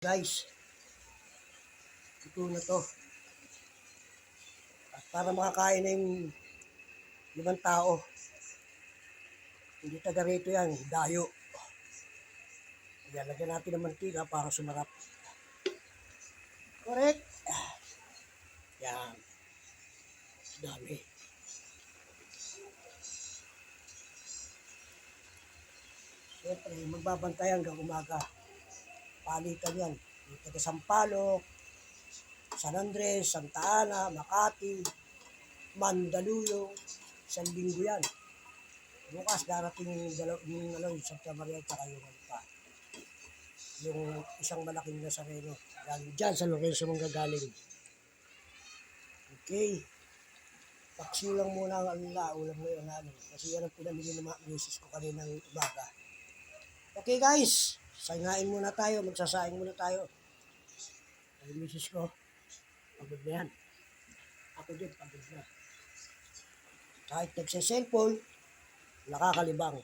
Guys, ito na to. At para makakain na yung limang tao. Hindi taga rito yan, dayo. Yan, lagyan natin ng mantika para sumarap. Correct. Yan. Dami. Siyempre, magbabantay hanggang umaga. Palitan yan. Yung taga Sampaloc, San Andres, Santa Ana, Makati, Mandaluyong, isang linggo yan. Bukas darating yung, dalaw, yung ano, yung Santa Maria at saka yung ano pa. Yung isang malaking Nazareno. Galing dyan sa Lorenzo mong gagaling. Okay. Paksiw lang muna ang alala, ulam yung ano. Kasi yan ang pinamili ng mga misis ko kaninang umaga. Okay guys, saingain muna tayo, magsasaing muna tayo. Ay misis ko, pagod na yan. Ako din, pagod na. Kahit nagsiselfone, nakakalibang.